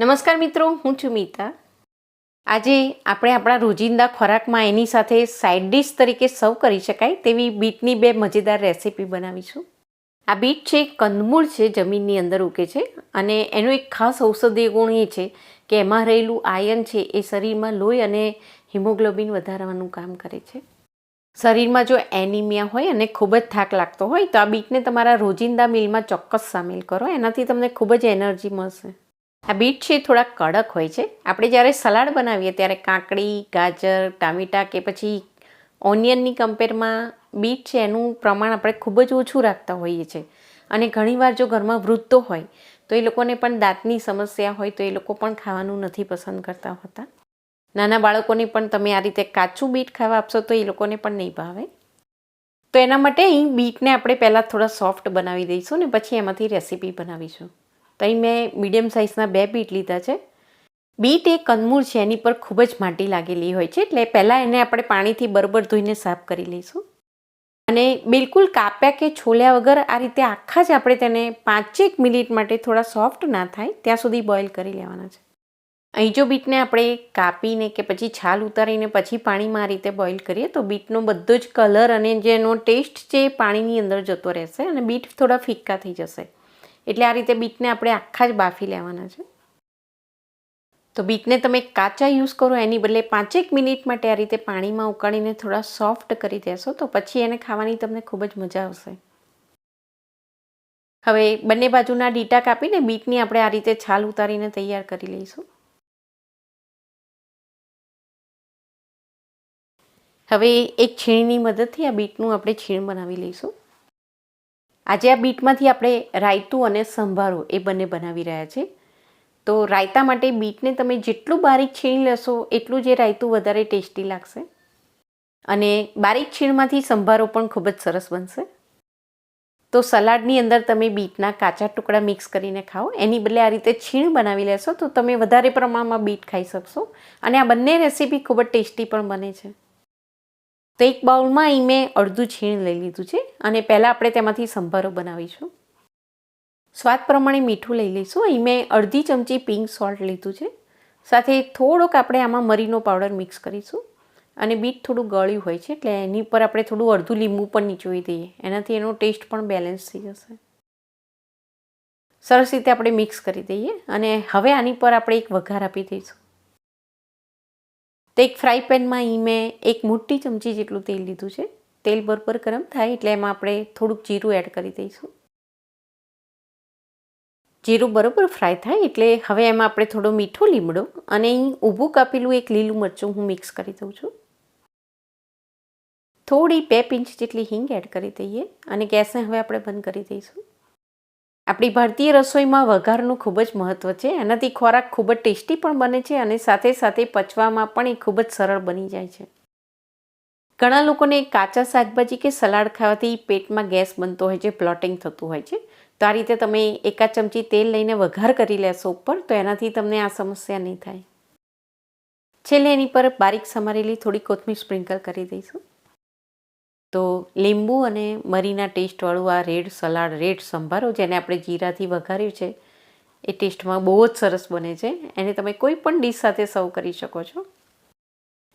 નમસ્કાર મિત્રો, હું છું મીતા. આજે આપણે આપણા રોજિંદા ખોરાકમાં એની સાથે સાઇડ ડિશ તરીકે સર્વ કરી શકાય તેવી બીટની બે મજેદાર રેસીપી બનાવીશું. આ બીટ છે કંદમૂળ છે, જમીનની અંદર ઉગે છે અને એનો એક ખાસ ઔષધીય ગુણ એ છે કે એમાં રહેલું આયન છે એ શરીરમાં લોહી અને હિમોગ્લોબિન વધારવાનું કામ કરે છે. શરીરમાં જો એનિમિયા હોય અને ખૂબ જ થાક લાગતો હોય તો આ બીટને તમારા રોજિંદા મીલમાં ચોક્કસ સામેલ કરો. એનાથી તમને ખૂબ જ એનર્જી મળશે. આ બીટ છે થોડા કડક હોય છે. આપણે જ્યારે સલાડ બનાવીએ ત્યારે કાકડી, ગાજર, ટામેટાં કે પછી ઓનિયનની કમ્પેરમાં બીટ છે એનું પ્રમાણ આપણે ખૂબ જ ઓછું રાખતા હોઈએ છીએ. અને ઘણીવાર જો ઘરમાં વૃદ્ધો હોય, તો એ લોકોને પણ દાંતની સમસ્યા હોય તો એ લોકો પણ ખાવાનું નથી પસંદ કરતા હોતા. નાના બાળકોને પણ તમે આ રીતે કાચું બીટ ખાવા આપશો તો એ લોકોને પણ નહીં ભાવે. તો એના માટે અહીં બીટને આપણે પહેલાં થોડા સોફ્ટ બનાવી દઈશું ને પછી એમાંથી રેસીપી બનાવીશું. તો અહીં મેં મીડિયમ સાઇઝના બે બીટ લીધા છે. બીટ એ કંદમૂળ છે, એની પર ખૂબ જ માટી લાગેલી હોય છે, એટલે પહેલાં એને આપણે પાણીથી બરોબર ધોઈને સાફ કરી લઈશું. અને બિલકુલ કાપ્યા કે છોલ્યા વગર આ રીતે આખા જ આપણે તેને પાંચેક મિનિટ માટે થોડા સોફ્ટ ના થાય, ત્યાં સુધી બોઇલ કરી લેવાના છે. અહીં જો બીટને આપણે કાપીને કે પછી છાલ ઉતારીને પછી પાણીમાં આ રીતે બોઇલ કરીએ, તો બીટનો બધો જ કલર અને જેનો ટેસ્ટ છે એ પાણીની અંદર જતો રહેશે અને બીટ થોડા ફિક્કા થઈ જશે. એટલે આ રીતે બીટને આપણે આખા જ બાફી લેવાના છે. તો બીટને તમે કાચા યુઝ કરો, એની બદલે પાંચેક મિનિટ માટે આ રીતે પાણીમાં ઉકાળીને થોડા સોફ્ટ કરી દેશો, તો પછી એને ખાવાની તમને ખૂબ જ મજા આવશે. હવે બંને બાજુના ડીટા કાપીને બીટની આપણે આ રીતે છાલ ઉતારીને તૈયાર કરી લઈશું. હવે એક છીણની મદદથી આ બીટનું આપણે છીણ બનાવી લઈશું. આજે આ બીટમાંથી આપણે રાયતું અને સંભારો એ બંને બનાવી રહ્યા છે. તો રાયતા માટે બીટને તમે જેટલું બારીક છીણી લેશો, એટલું જે રાયતું વધારે ટેસ્ટી લાગશે. અને બારીક છીણમાંથી સંભારો પણ ખૂબ જ સરસ બનશે. તો સલાડની અંદર તમે બીટના કાચા ટુકડા મિક્સ કરીને ખાઓ. એની બદલે આ રીતે છીણ બનાવી લેશો, તો તમે વધારે પ્રમાણમાં બીટ ખાઈ શકશો. અને આ બંને રેસીપી ખૂબ જ ટેસ્ટી પણ બને છે. તો એક બાઉલમાં અહીં મેં અડધું છીણ લઈ લીધું છે અને પહેલાં આપણે તેમાંથી સંભારો બનાવીશું. સ્વાદ પ્રમાણે મીઠું લઈ લઈશું. અહીં મેં અડધી ચમચી પિંક સોલ્ટ લીધું છે. સાથે થોડોક આપણે આમાં મરીનો પાવડર મિક્સ કરીશું. અને બીટ થોડું ગળ્યું હોય છે એટલે એની પર આપણે થોડું અડધું લીંબુ પણ નીચોવી દઈએ. એનાથી એનો ટેસ્ટ પણ બેલેન્સ થઈ જશે. સરસ રીતે આપણે મિક્સ કરી દઈએ અને હવે આની પર આપણે એક વઘાર આપી દઈશું. તો એક ફ્રાય પેનમાં અહીં મેં એક મોટી ચમચી જેટલું તેલ લીધું છે. તેલ બરોબર ગરમ થાય એટલે એમાં આપણે થોડુંક જીરું એડ કરી દઈશું. જીરું બરોબર ફ્રાય થાય એટલે હવે એમાં આપણે થોડો મીઠો લીમડો અને અહીં ઊભું કાપેલું એક લીલું મરચું હું મિક્સ કરી દઉં છું. થોડી બે પિંચ જેટલી હિંગ એડ કરી દઈએ અને ગેસને હવે આપણે બંધ કરી દઈશું. આપણી ભારતીય રસોઈમાં વઘારનું ખૂબ જ મહત્ત્વ છે. એનાથી ખોરાક ખૂબ જ ટેસ્ટી પણ બને છે અને સાથે સાથે પચવામાં પણ એ ખૂબ જ સરળ બની જાય છે. ઘણા લોકોને કાચા શાકભાજી કે સલાડ ખાવાથી પેટમાં ગેસ બનતો હોય છે પ્લોટિંગ થતું હોય છે. તો આ રીતે તમે એકાદ ચમચી તેલ લઈને વઘાર કરી લેશો ઉપર, તો એનાથી તમને આ સમસ્યા નહીં થાય. છેલ્લે એની પર બારીક સમારેલી થોડી કોથમીર સ્પ્રિંકલ કરી દઈશું. તો લીંબુ અને મરીના ટેસ્ટવાળું આ રેડ સલાડ, રેડ સંભારો જેને આપણે જીરાથી વઘાર્યું છે, એ ટેસ્ટમાં બહુ જ સરસ બને છે. એને તમે કોઈ પણ ડીશ સાથે સર્વ કરી શકો છો.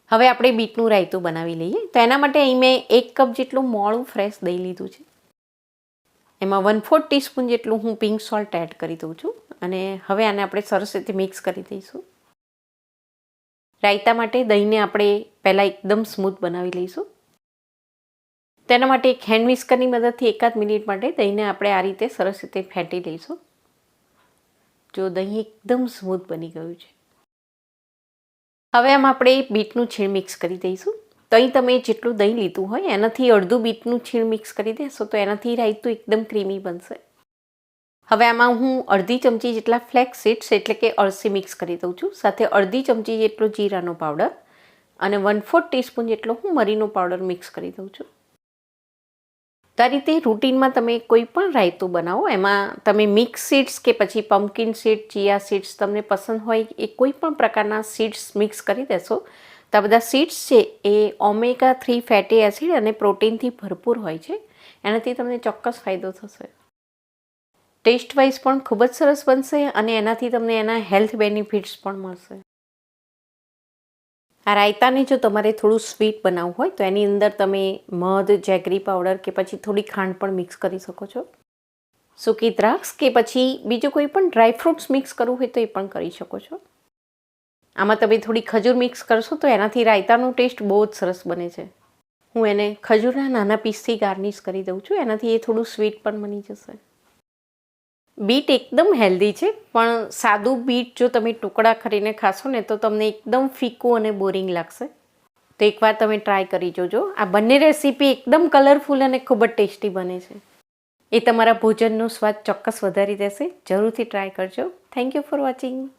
હવે આપણે બીટનું રાયતું બનાવી લઈએ. તો એના માટે અહીં મેં એક કપ જેટલું મોળું ફ્રેશ દહીં લીધું છે. એમાં વન ફોર્થ ટીસ્પૂન જેટલું હું પિંક સોલ્ટ એડ કરી દઉં છું. અને હવે આને આપણે સરસ રીતે મિક્સ કરી દઈશું. રાયતા માટે દહીંને આપણે પહેલાં એકદમ સ્મૂથ બનાવી લઈશું. તેના માટે એક હેન્ડ વિસ્કરની મદદથી એકાદ મિનિટ માટે દહીંને આપણે આ રીતે સરસ રીતે ફેંટી લઈશું. જો દહીં એકદમ સ્મૂથ બની ગયું છે. હવે આમ આપણે બીટનું છીણ મિક્સ કરી દઈશું. તો અહીં તમે જેટલું દહીં લીધું હોય, એનાથી અડધું બીટનું છીણ મિક્સ કરી દેશો તો એનાથી રાયતું એકદમ ક્રીમી બનશે. હવે આમાં હું અડધી ચમચી જેટલા ફ્લેક્સ સીડ્સ એટલે કે અળસી મિક્સ કરી દઉં છું. સાથે અડધી ચમચી જેટલો જીરાનો પાવડર અને વન ફોર્થ ટીસ્પૂન જેટલો હું મરીનો પાવડર મિક્સ કરી દઉં છું. તો આ રીતે રૂટીનમાં તમે કોઈ પણ રાયતું બનાવો, એમાં તમે મિક્સ સીડ્સ કે પછી પમ્પકિન સીડ ચિયા સીડ્સ તમને પસંદ હોય, એ કોઈ પણ પ્રકારના સીડ્સ મિક્સ કરી દેશો. તો આ બધા સીડ્સ છે, એ ઓમેગા થ્રી ફેટી એસિડ અને પ્રોટીનથી ભરપૂર હોય છે. એનાથી તમને ચોક્કસ ફાયદો થશે. ટેસ્ટ વાઇઝ પણ ખૂબ જ સરસ બનશે અને એનાથી તમને એના હેલ્થ બેનિફિટ્સ પણ મળશે. આ રાયતાને જો તમારે થોડું સ્વીટ બનાવવું હોય, તો એની અંદર તમે મધ, જેગરી પાવડર કે પછી થોડી ખાંડ પણ મિક્સ કરી શકો છો. સૂકી દ્રાક્ષ કે પછી બીજું કોઈ પણ ડ્રાય ફ્રૂટ્સ મિક્સ કરવું હોય તો એ પણ કરી શકો છો. આમાં તમે થોડી ખજૂર મિક્સ કરશો તો એનાથી રાયતાનો ટેસ્ટ બહુ જ સરસ બને છે. હું એને ખજૂરના નાના પીસથી ગાર્નિશ કરી દઉં છું, એનાથી એ થોડું સ્વીટ પણ બની જશે. બીટ એકદમ હેલ્ધી છે, પણ સાદું બીટ જો તમે ટુકડા કરીને ખાશો ને, તો તમને એકદમ ફીકું અને બોરિંગ લાગશે. તો એકવાર તમે ટ્રાય કરી જોજો. આ બંને રેસીપી એકદમ કલરફુલ અને ખૂબ જ ટેસ્ટી બને છે. એ તમારા ભોજનનો સ્વાદ ચોક્કસ વધારી દેશે. જરૂરથી ટ્રાય કરજો. Thank you for watching